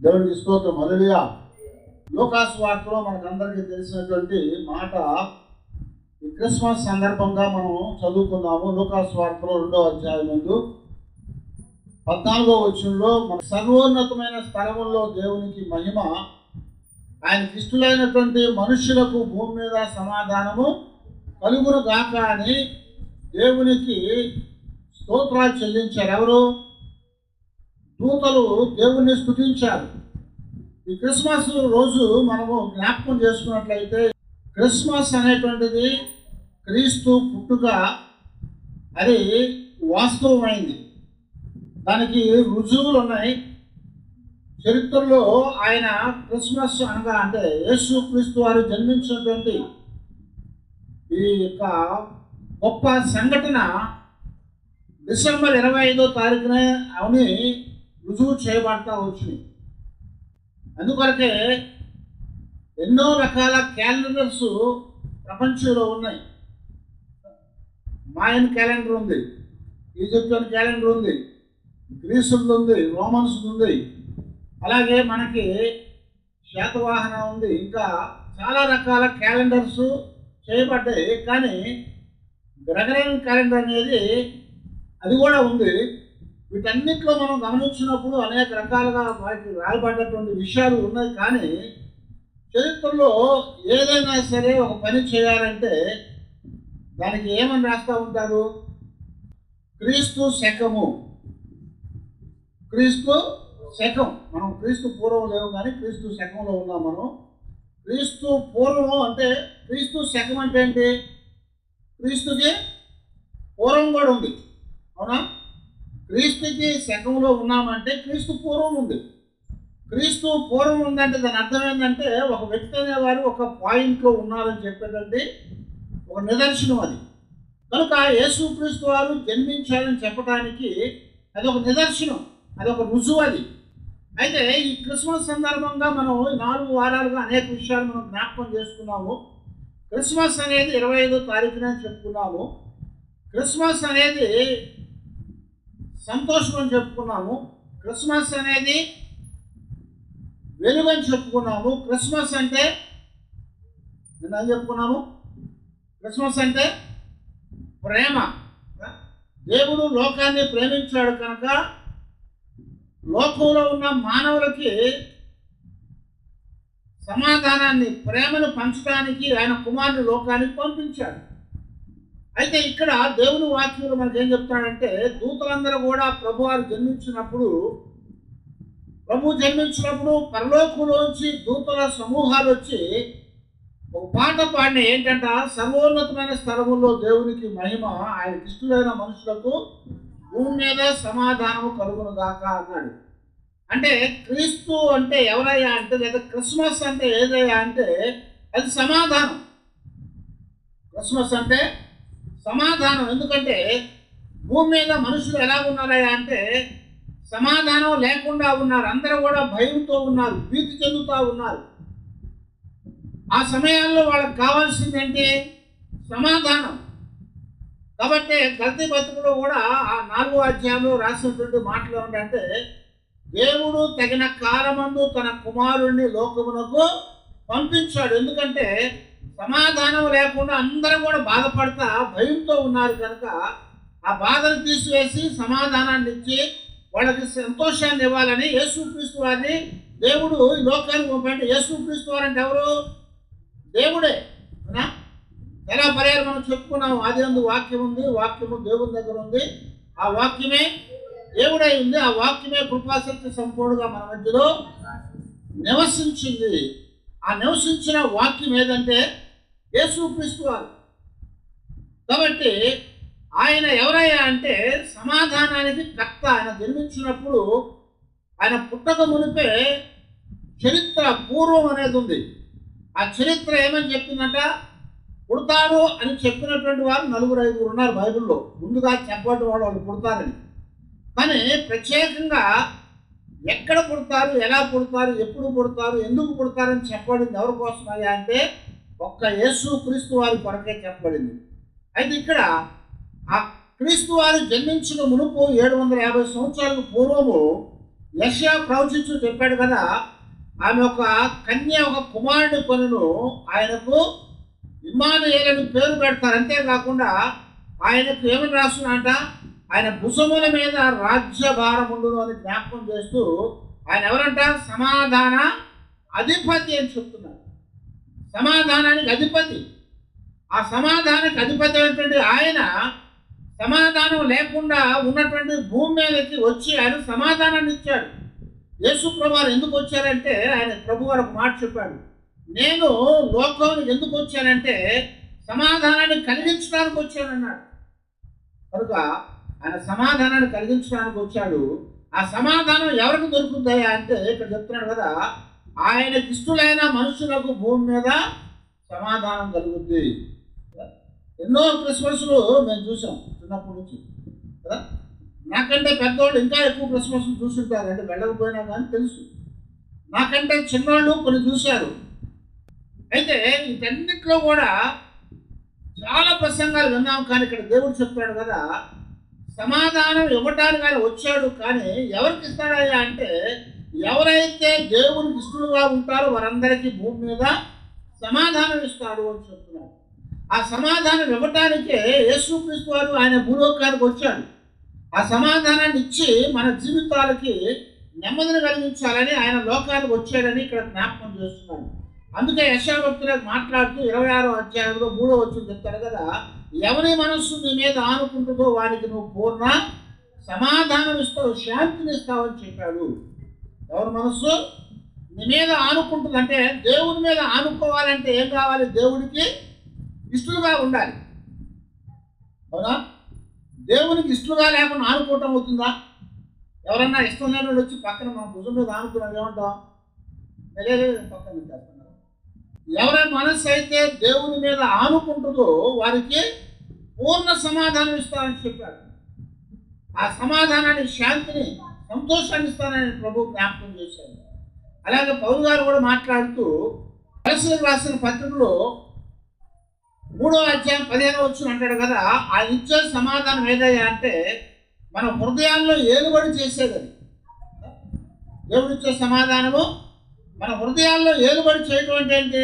దేవుడికి స్తోత్రం. మొదలుగా లోకాసు వార్తలో మనకందరికీ తెలిసినటువంటి మాట ఈ క్రిస్మస్ సందర్భంగా మనం చదువుకున్నాము లోకాసు వార్తలో రెండో అధ్యాయం ముందు పద్నాలుగో వచ్చంలో మన సర్వోన్నతమైన స్థలముల్లో దేవునికి మహిమ ఆయన ఇష్టలైనటువంటి మనుషులకు భూమి మీద సమాధానము కలుగును గాక అని దేవునికి స్తోత్రాలు చెల్లించారు. ఎవరు? దూతలు దేవుణ్ణి స్థుతించారు ఈ క్రిస్మస్ రోజు మనము జ్ఞాపకం చేసుకున్నట్లయితే క్రిస్మస్ అనేటువంటిది క్రీస్తు పుట్టుక అది వాస్తవమైంది. దానికి రుజువులు ఉన్నాయి. చరిత్రలో ఆయన క్రిస్మస్ అనగా అంటే యేసు క్రీస్తు వారు జన్మించినటువంటి ఈ యొక్క గొప్ప సంఘటన డిసెంబర్ ఇరవై ఐదో తారీఖునే అవని రుజువు చేయబడతా వచ్చినాయి అందుకొరకే ఎన్నో రకాల క్యాలెండర్స్ ప్రపంచంలో ఉన్నాయి. మాయన్ క్యాలెండర్ ఉంది ఈజిప్షియన్ క్యాలెండర్ ఉంది గ్రీసుది ఉంది రోమన్స్ ఉంది. అలాగే మనకి శాతవాహన ఉంది ఇంకా చాలా రకాల క్యాలెండర్స్ చేయబడ్డాయి. కానీ గ్రగరియన్ క్యాలెండర్ అనేది అది కూడా ఉంది. వీటన్నిటిలో మనం గమనించినప్పుడు అనేక రకాలుగా వాటికి రాయబడ్డటువంటి విషయాలు ఉన్నాయి. కానీ చరిత్రలో ఏదైనా సరే ఒక పని చేయాలంటే దానికి ఏమని రాస్తూ ఉంటారు? క్రీస్తు శకము. క్రీస్తు శకం. మనం క్రీస్తు పూర్వం లేవు కానీ క్రీస్తు శకంలో ఉన్నాం మనం. క్రీస్తు పూర్వం అంటే క్రీస్తు శకం అంటే ఏంటి? క్రీస్తుకి పూర్వం కూడా ఉంది. అవునా? క్రీస్తుకి శకంలో ఉన్నామంటే క్రీస్తు పూర్వం ఉంది. క్రీస్తు పూర్వం ఉందంటే దాని అర్థం ఏంటంటే ఒక వ్యక్తి అనేవారు ఒక పాయింట్లో ఉన్నారని చెప్పేదండి. ఒక నిదర్శనం అది. కనుక యేసు క్రీస్తు వారు జన్మించారని చెప్పడానికి అది ఒక నిదర్శనం. అది ఒక రుజువు అది. అయితే ఈ క్రిస్మస్ సందర్భంగా మనం నాలుగు వారాలుగా అనేక విషయాలు మనం జ్ఞాపకం చేసుకున్నాము. క్రిస్మస్ అనేది ఇరవై ఐదో తారీఖున చెప్పుకున్నాము. క్రిస్మస్ అనేది సంతోషం అని చెప్పుకున్నాము. క్రిస్మస్ అనేది వెలుగు అని చెప్పుకున్నాము. క్రిస్మస్ అంటే నిన్న ఏం చెప్పుకున్నాము క్రిస్మస్ అంటే ప్రేమ. దేవుడు లోకాన్ని ప్రేమించాడు కనుక లోకంలో ఉన్న మానవులకి సమాధానాన్ని ప్రేమను పంచడానికి ఆయన కుమారుని లోకానికి పంపించాడు. అయితే ఇక్కడ దేవుని వాక్యంలో మనకు ఏం చెప్తాడంటే దూతలందరూ కూడా ప్రభువారు జన్మించినప్పుడు ప్రభు జన్మించినప్పుడు పరలోకంలోంచి దూతల సమూహాలు వచ్చి ఒక పాట పాడిన ఏంటంట? సర్వోన్నతమైన స్థలముల్లో దేవునికి మహిమ ఆయన ఇష్టలైన మనుషులకు భూమి మీద సమాధానము కలుగును గాక అన్నాడు. అంటే క్రీస్తు అంటే ఎవరయ్యా అంటే లేదా క్రిస్మస్ అంటే ఏదయ్యా అంటే అది సమాధానం. క్రిస్మస్ అంటే సమాధానం. ఎందుకంటే భూమి మీద మనుషులు ఎలా ఉన్నారయ్యా అంటే సమాధానం లేకుండా ఉన్నారు. అందరూ కూడా భయంతో ఉన్నారు భీతి చెందుతూ ఉన్నారు. ఆ సమయాల్లో వాళ్ళకి కావాల్సింది ఏంటి? సమాధానం. కాబట్టి గల్తీ బతుకులో కూడా ఆ నాలుగో అధ్యాయంలో రాసినటువంటి మాటలు ఏమిటంటే దేవుడు తగిన కాలమందు తన కుమారుణ్ణి లోకమునకు పంపించాడు. ఎందుకంటే సమాధానం లేకుండా అందరూ కూడా బాధపడతా భయంతో ఉన్నారు కనుక ఆ బాధను తీసివేసి సమాధానాన్ని ఇచ్చి వాళ్ళకి సంతోషాన్ని ఇవ్వాలని యేసుక్రీస్తు వారిని దేవుడు ఈ లోకానికి పంపండి. యేసుక్రీస్తు వారు అంటే ఎవరు? దేవుడే. అవునా? ఎలా పర్యాలు మనం చెప్పుకున్నాం? ఆది అందు వాక్యం ఉంది వాక్యము దేవుని దగ్గర ఉంది. ఆ వాక్యమే దేవుడై ఉంది. ఆ వాక్యమే కృపాశక్తి సంపూర్ణంగా మన మధ్యలో నివసించింది. ఆ నివసించిన వాక్యం ఏదంటే యేసుక్రీస్తు వారు. కాబట్టి ఆయన ఎవరయ్యా అంటే సమాధానానికి కర్త. ఆయన జన్మించినప్పుడు ఆయన పుట్టక మునిపే చరిత్ర పూర్వం అనేది ఉంది. ఆ చరిత్ర ఏమని చెప్పిందంట? పుడతాడు అని చెప్పినటువంటి వారు నలుగురు ఐదుగురు ఉన్నారు బైబిల్లో. ముందుగా చెప్పటి వాళ్ళు వాళ్ళు పుడతారని. కానీ ప్రత్యేకంగా ఎక్కడ పుడతారు ఎలా పుడతారు ఎప్పుడు పుడతారు ఎందుకు పుడతారని చెప్పబడింది ఎవరి కోసమయ్యా అంటే ఒక్క యేసు క్రీస్తు వారి కొరకే చెప్పబడింది. అయితే ఇక్కడ ఆ క్రీస్తు వారు జన్మించిన మునుపు ఏడు వందల యాభై సంవత్సరాలకు పూర్వము యష్యా ప్రవచించు చెప్పాడు కదా ఆమె ఒక కన్య ఒక కుమారుడు కొనును ఆయనకు ఇమానుయేలని పేరు పెడతారు. అంతేకాకుండా ఆయనకు ఏమని రాస్తున్నాంట ఆయన భుజముల మీద రాజ్యభారం ఉండును అని జ్ఞాపకం చేస్తూ ఆయన ఎవరంట? సమాధాన అధిపతి అని చెప్తున్నారు. సమాధానానికి అధిపతి. ఆ సమాధానానికి అధిపతి అయినటువంటి ఆయన సమాధానం లేకుండా ఉన్నటువంటి భూమి మీదకి వచ్చి ఆయన సమాధానాన్ని ఇచ్చాడు. యేసు ప్రభువారు ఎందుకు వచ్చారంటే ఆయన ప్రభు గారు ఒక మాట చెప్పాడు. నేను లోకంలో ఎందుకు వచ్చానంటే సమాధానాన్ని కలిగించడానికి వచ్చానన్నాడు కనుక ఆయన సమాధానాన్ని కలిగించడానికి వచ్చాడు. ఆ సమాధానం ఎవరికి దొరుకుతాయా అంటే ఇక్కడ చెప్తున్నాడు కదా ఆయనకి ఇష్టలైన మనుషులకు భూమి మీద సమాధానం కలుగుద్ది. ఎన్నో క్రిస్మస్లు మేము చూసాం చిన్నప్పటి నుంచి. కదా? నాకంటే పెద్దవాళ్ళు ఇంకా ఎక్కువ క్రిస్మస్లు చూస్తుంటారు. అంటే వెళ్ళకపోయినా కానీ తెలుసు. నాకంటే చిన్నవాళ్ళు కొన్ని చూశారు. అయితే వీటన్నిటిలో కూడా చాలా ప్రసంగాలు విన్నాం. కానీ ఇక్కడ దేవుడు చెప్తాడు కదా సమాధానం ఇవ్వటానికి ఆయన వచ్చాడు. కానీ ఎవరికి ఇస్తాడయ్యా అంటే ఎవరైతే దేవుని ఇష్టలుగా ఉంటారో వారందరికీ భూమి మీద సమాధానం ఇస్తాడు అని చెప్తున్నాడు. ఆ సమాధానం ఇవ్వటానికే యేసుక్రీస్తు వారు ఆయన భూలోకానికి వచ్చాడు. ఆ సమాధానాన్ని ఇచ్చి మన జీవితాలకి నెమ్మదిని కలిగించాలని ఆయన లోకానికి వచ్చాడని ఇక్కడ జ్ఞాపకం చేస్తున్నాడు. అందుకే యశాభక్తులకు మాట్లాడుతూ ఇరవై ఆరో అధ్యాయంలో మూడో వచ్చిన చెప్తాడు కదా ఎవరి మనస్సు నీ మీద ఆనుకుంటుందో వారికి నువ్వు పూర్ణ సమాధానం ఇస్తావు శాంతిని ఇస్తావని చెప్పాడు. ఎవరి మనస్సు? నీ మీద ఆనుకుంటుందంటే దేవుని మీద ఆనుకోవాలంటే ఏం కావాలి? దేవుడికి ఇష్టలుగా ఉండాలి. అవునా? దేవునికి ఇష్టలుగా లేకుండా ఆనుకోవటం అవుతుందా? ఎవరన్నా ఇష్టం లేని వచ్చి పక్కన మన భుజం మీద ఆనుకున్నాం ఏమంటాం తెలియలేదు పక్కన చేస్తున్నారు ఎవరి మనస్సు అయితే దేవుని మీద ఆనుకుంటుందో వారికి పూర్ణ సమాధానం ఇస్తానని చెప్పాడు. ఆ సమాధానాన్ని శాంతిని సంతోషాన్ని ఇస్తానని ప్రభు జ్ఞాపకం చేశాడు. అలాగే పౌరు గారు కూడా మాట్లాడుతూ పరిశీలన రాసిన పత్రికలో మూడో అధ్యాయం పదిహేను వచ్చిన అంటాడు కదా ఆ ఇచ్చే సమాధానం ఏదయ్యా అంటే మన హృదయాల్లో ఏలుబడి చేసేది అది దేవుడు ఇచ్చే సమాధానము మన హృదయాల్లో ఏలుబడి చేయటం అంటే ఏంటి?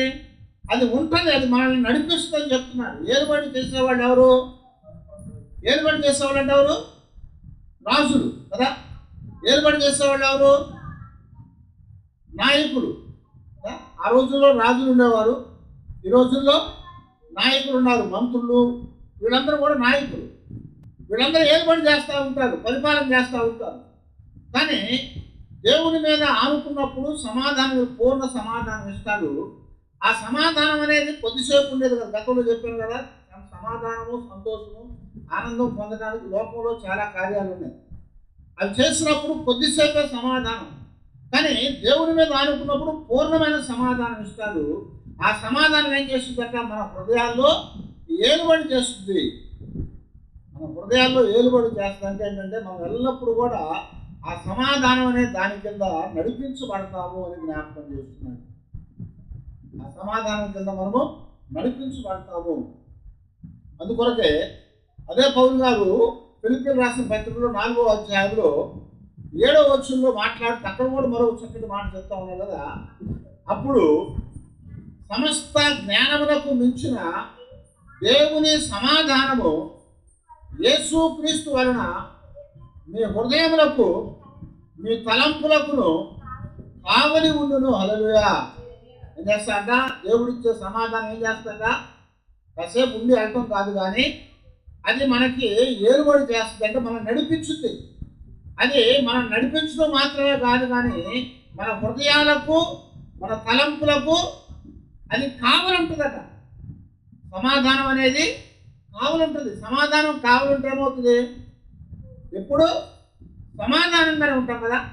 అది ఉంటుంది అది మనల్ని నడిపిస్తుందని చెప్తున్నారు ఏలుబడి చేసేవాళ్ళు ఎవరు? ఏలుబడి చేసేవాళ్ళు అంటే ఎవరు? రాజులు కదా? ఏర్పాటు చేసేవాళ్ళు ఎవరు నాయకులు ఆ రోజుల్లో రాజులు ఉండేవారు. ఈ రోజుల్లో నాయకులు ఉన్నారు మంత్రులు. వీళ్ళందరూ కూడా నాయకులు. వీళ్ళందరూ ఏర్పాటు చేస్తూ ఉంటారు పరిపాలన చేస్తూ ఉంటారు. కానీ దేవుని మీద ఆనుకున్నప్పుడు సమాధానం పూర్ణ సమాధానం ఇస్తాడు. ఆ సమాధానం అనేది కొద్దిసేపు ఉండేది కదా గతంలో చెప్పాను కదా. సమాధానము సంతోషము ఆనందం పొందడానికి లోకంలో చాలా కార్యాలు ఉన్నాయి. అవి చేసినప్పుడు కొద్దిసేపే సమాధానం. కానీ దేవుని మీద ఆనుకున్నప్పుడు పూర్ణమైన సమాధానం ఇస్తాడు. ఆ సమాధానం ఏం చేస్తుందంటే మన హృదయాల్లో ఏలుబడి చేస్తుంది. మన హృదయాల్లో ఏలుబడి చేస్తుందంటే ఏంటంటే మనం ఎల్లప్పుడూ కూడా ఆ సమాధానం అనే దాని కింద నడిపించబడతాము అని జ్ఞాపకం చేస్తున్నాడు. ఆ సమాధానం కింద మనము నడిపించబడతాము. అందుకొరకే అదే పౌరు గారు ఫిలిపిన్ రాసిన పత్రికలో నాలుగో అధ్యాయంలో ఏడో వచ్చంలో మాట్లాడుతూ అక్కడ కూడా మరో చక్కటి మాట చెప్తా ఉన్నారు కదా. అప్పుడు సమస్త జ్ఞానములకు మించిన దేవుని సమాధానము యేసుక్రీస్తు వలన మీ హృదయములకు మీ తలంపులకును కావలి ఉండును. హలలుయా ఏం చేస్తాడ దేవుడిచ్చే సమాధానం ఏం చేస్తాక కాసేపు ఉండి వెళ్ళటం కాదు కానీ అది మనకి ఏలుబడి చేస్తుంది అంటే మనం నడిపించుద్ది. అది మనం నడిపించడం మాత్రమే కాదు కానీ మన హృదయాలకు మన తలంపులకు అది కావాలంటుందట. సమాధానం అనేది కావాలంటుంది. సమాధానం కావాలంటే ఏమవుతుంది? ఎప్పుడు సమాధానంగానే ఉంటాం కదా.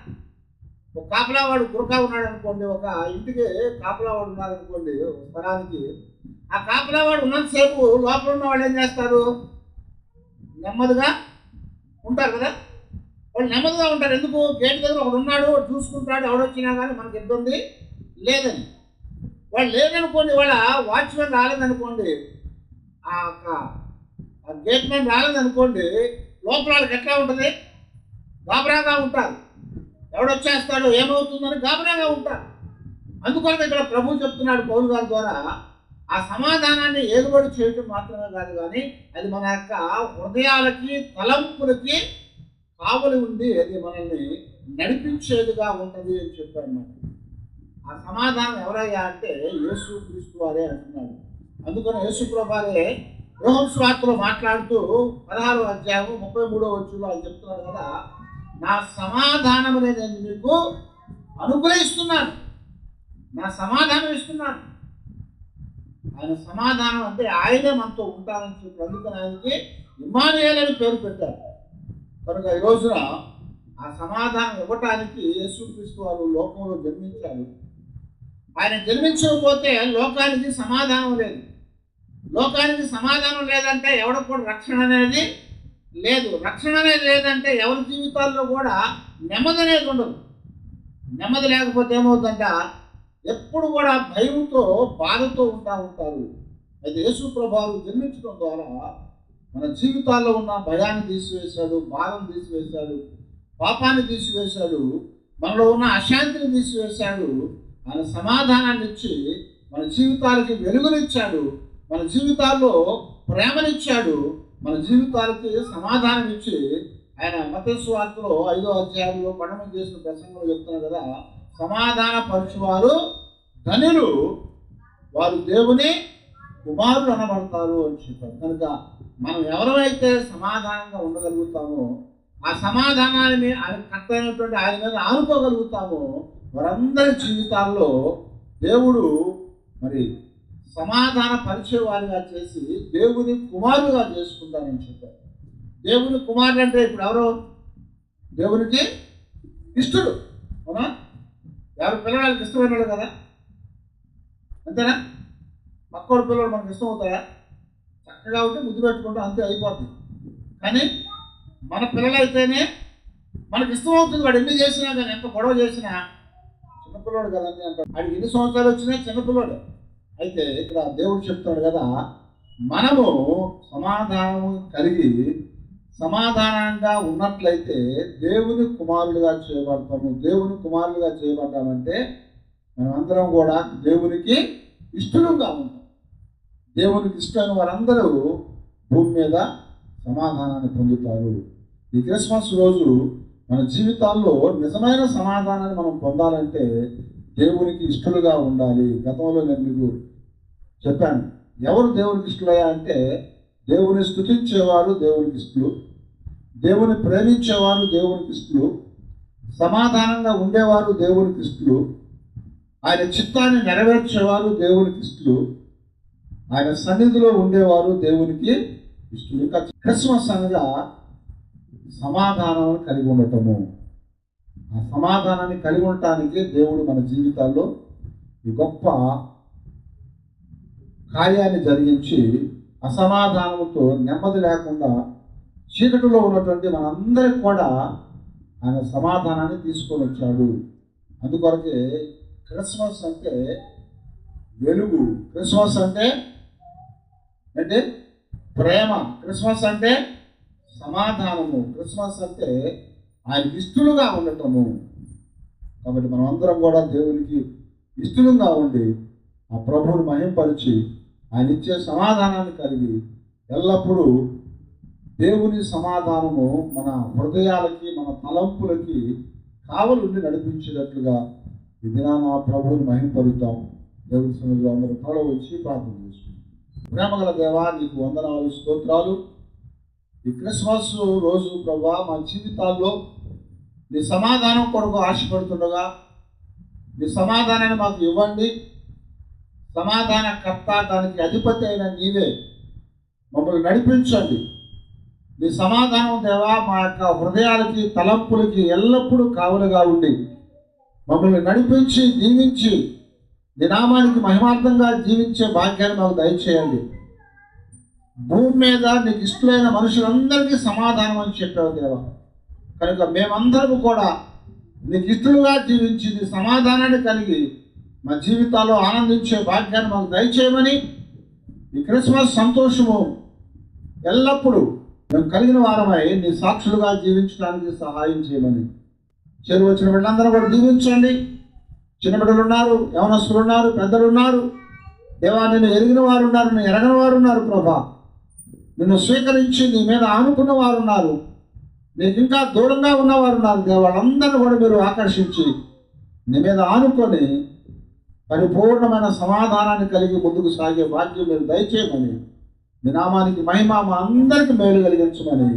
ఒక కాపలావాడు గురకా ఉన్నాడు అనుకోండి ఒక ఇంటికి కాపలావాడు ఉన్నాడు అనుకోండి స్థలానికి ఆ కాపలావాడు ఉన్నంతసేపు లోపల ఉన్న వాళ్ళు ఏం చేస్తారు? నెమ్మదిగా ఉంటారు కదా? వాళ్ళు నెమ్మదిగా ఉంటారు. ఎందుకు? గేట్ దగ్గర ఒకడు ఉన్నాడు చూసుకుంటాడు ఎవడొచ్చినా కానీ మనకి ఇబ్బంది లేదని వాళ్ళు లేదనుకోండి వాళ్ళ వాచ్మెన్ రాలేదనుకోండి ఆ ఆ గేట్ మ్యాన్ రాలేదనుకోండి లోపల వాళ్ళకి ఎట్లా ఉంటుంది? గాబరాగా ఉంటారు. ఎవడొచ్చేస్తాడో ఏమవుతుందని గాబరాగా ఉంటారు. అందుకొరకు ఇక్కడ ప్రభు చెప్తున్నాడు పౌరు గారి ద్వారా ఆ సమాధానాన్ని ఏలుబడి చేయటం మాత్రమే కాదు కానీ అది మన యొక్క హృదయాలకి తలంపులకి కావలి ఉండి అది మనల్ని నడిపించేదిగా ఉంటుంది అని చెప్పారు ఆ సమాధానం ఎవరయ్యా అంటే యేసు క్రీస్తు వారే అంటున్నాడు. అందుకని యేసు ప్రభారే యోహం మాట్లాడుతూ పదహారో అధ్యాయం ముప్పై మూడో వచ్చులో ఆయన చెప్తున్నాడు కదా నా సమాధానమునే నేను మీకు అనుగ్రహిస్తున్నాను. నా సమాధానం ఇస్తున్నాను. ఆయన సమాధానం అంటే ఆయనే మనతో ఉంటారని చెప్పి అందుకని ఆయనకి ఇమానుయేల్ అని పేరు పెట్టారు. కనుక ఈ రోజున ఆ సమాధానం ఇవ్వటానికి యేసుక్రీస్తు వారు లోకంలో జన్మించారు. ఆయన జన్మించకపోతే లోకానికి సమాధానం లేదు. లోకానికి సమాధానం లేదంటే ఎవరికి కూడా రక్షణ అనేది లేదు. రక్షణ అనేది లేదంటే ఎవరి జీవితాల్లో కూడా నెమ్మది అనేది ఉండదు. నెమ్మది లేకపోతే ఏమవుతుందంట? ఎప్పుడు కూడా భయంతో బాధతో ఉంటా ఉంటారు. అయితే యేసు ప్రభావం జన్మించడం ద్వారా మన జీవితాల్లో ఉన్న భయాన్ని తీసివేశాడు బాధను తీసివేశాడు పాపాన్ని తీసివేశాడు మనలో ఉన్న అశాంతిని తీసివేశాడు. ఆయన సమాధానాన్ని ఇచ్చి మన జీవితాలకి వెలుగునిచ్చాడు. మన జీవితాల్లో ప్రేమనిచ్చాడు. మన జీవితాలకి సమాధానం ఇచ్చి ఆయన మతస్వార్తలో ఐదో అధ్యాయంలో పడమ చేసిన ప్రసంగంలో చెప్తున్నారు కదా సమాధాన పరచువారు ధనులు. వారు దేవుని కుమారులు అనబడతారు అని చెప్పారు. కనుక మనం ఎవరైతే సమాధానంగా ఉండగలుగుతామో ఆ సమాధానాన్ని ఆయన కర్త అయినటువంటి ఆయన మీద ఆనుకోగలుగుతామో వారందరి జీవితాల్లో దేవుడు మరి సమాధాన పరిచయవారిగా చేసి దేవుని కుమారులుగా చేసుకుంటానని చెప్పారు. దేవుని కుమారుడు అంటే ఇప్పుడు ఎవరు? దేవునికి ఇష్టడు. అవునా? ఎవరి పిల్లలకి ఇష్టమైన వాళ్ళు కదా? అంతేనా? మక్కోడు పిల్లలు మనకి ఇష్టం అవుతాయా చక్కగా ఉంటే ముద్దు పెట్టుకుంటాం అంతే అయిపోతుంది కానీ మన పిల్లలైతేనే మనకి ఇష్టం అవుతుంది వాడు ఎన్ని చేసినా కానీ ఎంత గొడవ చేసినా చిన్నపిల్లోడు కదండి అంటాడు వాడికి ఎన్ని సంవత్సరాలు వచ్చినా చిన్నపిల్లోడు అయితే ఇక్కడ దేవుడు చెప్తాడు కదా మనము సమాధానము కలిగి సమాధానంగా ఉన్నట్లయితే దేవుని కుమారులుగా చేయబడతాము. దేవుని కుమారులుగా చేయబడ్డామంటే మనం అందరం కూడా దేవునికి ఇష్టలుగా ఉంటాం. దేవునికి ఇష్టమైన వారందరూ భూమి మీద సమాధానాన్ని పొందుతారు. ఈ క్రిస్మస్ రోజు మన జీవితాల్లో నిజమైన సమాధానాన్ని మనం పొందాలంటే దేవునికి ఇష్టలుగా ఉండాలి. గతంలో నేను మీకు చెప్పాను. ఎవరు దేవునికి ఇష్టలయ్యా అంటే దేవుని స్థుతించేవారు దేవునికి ఇస్తులు దేవుని ప్రేమించేవారు దేవునికి ఇస్తులు సమాధానంగా ఉండేవారు దేవునికి ఇస్తులు ఆయన చిత్తాన్ని నెరవేర్చేవారు దేవునికి ఇస్తులు ఆయన సన్నిధిలో ఉండేవారు దేవునికి ఇష్టలు ఇంకా క్రిస్మస్ అనగా సమాధానం కలిగి ఉండటము. ఆ సమాధానాన్ని కలిగి ఉండటానికి దేవుడు మన జీవితాల్లో ఈ గొప్ప కార్యాన్ని జరిగించి అసమాధానంతో నెమ్మది లేకుండా చీకటిలో ఉన్నటువంటి మనందరికి కూడా ఆయన సమాధానాన్ని తీసుకొని వచ్చాడు. అందుకొరకే క్రిస్మస్ అంటే వెలుగు. క్రిస్మస్ అంటే అంటే ప్రేమ. క్రిస్మస్ అంటే సమాధానము. క్రిస్మస్ అంటే ఆయన ఇష్టలుగా ఉండటము. కాబట్టి మనం అందరం కూడా దేవునికి ఇష్టలుగా ఉండి ఆ ప్రభువుని మహింపరిచి ఆయన ఇచ్చే సమాధానాన్ని కలిగి ఎల్లప్పుడూ దేవుని సమాధానము మన హృదయాలకి మన తలంపులకి కావలుండి నడిపించేటట్లుగా ఈ దినాన ప్రభువుని మహింపరుద్దాం. దేవుని సన్నిధిలో అందరూ త్వరలో వచ్చి ప్రార్థన చేసుకుంటాం ప్రేమగల దేవా నీకు వందనాలు స్తోత్రాలు. ఈ క్రిస్మస్ రోజు ప్రభా మా జీవితాల్లో నీ సమాధానం కొరకు ఆశపడుతుండగా నీ సమాధానాన్ని మాకు ఇవ్వండి. సమాధాన కర్త దానికి అధిపతి అయిన నీవే. మమ్మల్ని నడిపించండి. నీ సమాధానం దేవా మా యొక్క హృదయాలకి తలంపులకి ఎల్లప్పుడూ కావులుగా ఉండి. మమ్మల్ని నడిపించి దీవించి నీ నామానికి మహిమార్థంగా జీవించే భాగ్యాన్ని మాకు దయచేయండి. భూమి మీద నీకు ఇష్టమైన మనుషులందరికీ సమాధానం అని చెప్పావు దేవా. కనుక మేమందరం కూడా నీకు ఇష్టలుగా జీవించి నీ సమాధానాన్ని కలిగి మా జీవితాల్లో ఆనందించే భాగ్యాన్ని మాకు దయచేయమని ఈ క్రిస్మస్ సంతోషము ఎల్లప్పుడూ మేము కలిగిన వారమై నీ సాక్షులుగా జీవించడానికి సహాయం చేయమని. చెరువు వచ్చిన బిడ్డలందరూ కూడా దీవించండి. చిన్న బిడ్డలు ఉన్నారు యవనస్తులు ఉన్నారు పెద్దలు ఉన్నారు దేవా నిన్ను ఎరిగిన వారు ఉన్నారు నిన్ను ఎరగని వారు ఉన్నారు ప్రభా. నిన్ను స్వీకరించి నీ మీద ఆనుకున్న వారు ఉన్నారు నీకు ఇంకా దూరంగా ఉన్నవారు ఉన్నారు దేవాళ్ళందరినీ కూడా మీరు ఆకర్షించి నీ మీద ఆనుకొని పరిపూర్ణమైన సమాధానాన్ని కలిగి ముందుకు సాగే భాగ్యం మీరు దయచేయమని మీ నామానికి మహిమ మా అందరికి మేలు కలిగించమని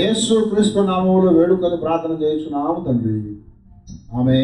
యేసు క్రీస్తు నామంలో వేడుకొని ప్రార్థన చేస్తున్నాము తండ్రి. ఆమె